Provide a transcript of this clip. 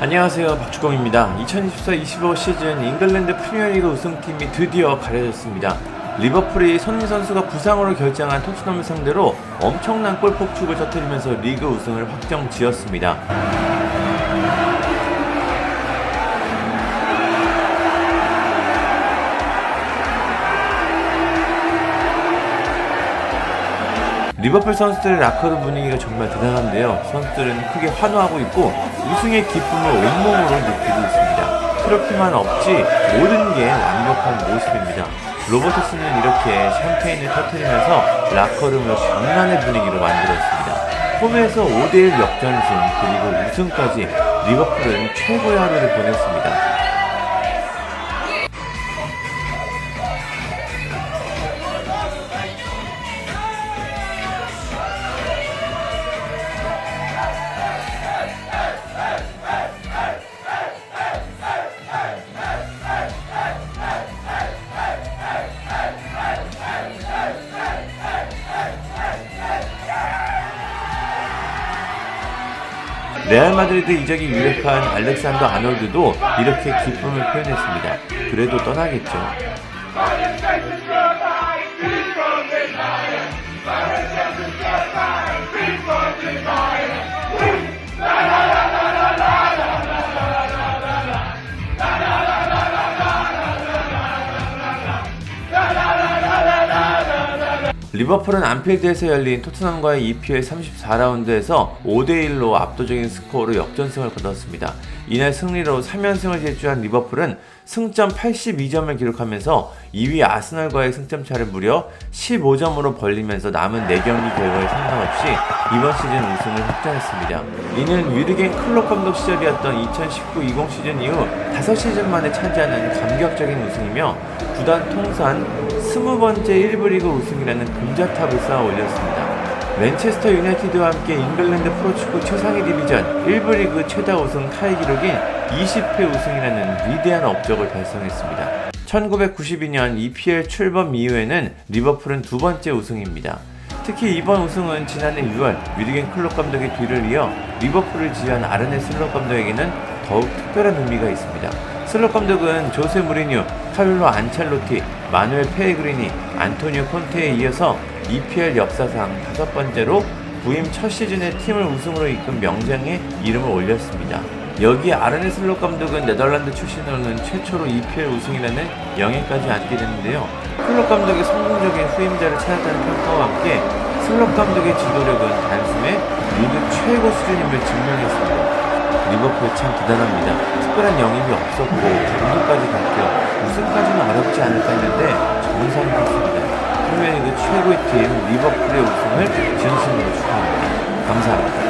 안녕하세요 박주공입니다. 2024-25 시즌 잉글랜드 프리미어리그 우승팀이 드디어 가려졌습니다. 리버풀이 손흥민 선수가 부상으로 결정한 토트넘을 상대로 엄청난 골 폭축을 터뜨리면서 리그 우승을 확정 지었습니다. 리버풀 선수들의 라커룸 분위기가 정말 대단한데요. 선수들은 크게 환호하고 있고 우승의 기쁨을 온몸으로 느끼고 있습니다. 트로피만 없지 모든 게 완벽한 모습입니다. 로버트스는 이렇게 샴페인을 터뜨리면서 라커룸을 장난의 분위기로 만들었습니다. 홈에서 5대1 역전승 그리고 우승까지 리버풀은 최고의 하루를 보냈습니다. 레알 마드리드 이적이 유력한 알렉산더 아놀드도 이렇게 기쁨을 표현했습니다. 그래도 떠나겠죠. 리버풀은 안필드에서 열린 토트넘과의 EPL 34라운드에서 5대1로 압도적인 스코어로 역전승을 거뒀습니다. 이날 승리로 3연승을 질주한 리버풀은 승점 82점을 기록하면서 2위 아스널과의 승점 차를 무려 15점으로 벌리면서 남은 4경기 결과에 상관없이 이번 시즌 우승을 확정했습니다. 이는 위르겐 클럽 감독 시절이었던 2019-20 시즌 이후 5시즌 만에 차지하는 감격적인 우승이며 구단 통산 20번째 1부 리그 우승이라는 금자탑을 쌓아 올렸습니다. 맨체스터 유나이티드와 함께 잉글랜드 프로축구 최상위 디비전 1부 리그 최다 우승 타이 기록인 20회 우승이라는 위대한 업적을 달성했습니다. 1992년 EPL 출범 이후에는 리버풀은 두 번째 우승입니다. 특히 이번 우승은 지난해 6월 위르겐 클럽 감독의 뒤를 이어 리버풀을 지휘한 아르네 슬롯 감독에게는 더욱 특별한 의미가 있습니다. 슬롯 감독은 조세 무리뉴, 카를로 안첼로티, 마누엘 페레그리니, 안토니오 콘테에 이어서 EPL 역사상 다섯 번째로 부임 첫 시즌에 팀을 우승으로 이끈 명장의 이름을 올렸습니다. 여기 아르네 슬롯 감독은 네덜란드 출신으로는 최초로 EPL 우승이라는 영예까지 안게 됐는데요. 클럽 감독의 성공적인 후임자를 찾았다는 평가와 함께 슬롯 감독의 지도력은 단숨에 리그 최고 수준임을 증명했습니다. 리버풀 참 대단합니다. 특별한 영입이 없었고 감독까지 바뀌어 우승까지는 어렵지 않을까 했는데 정상이 됐습니다. 프리미어리그 최고의 팀 리버풀의 우승을 진심으로 축하합니다. 감사합니다.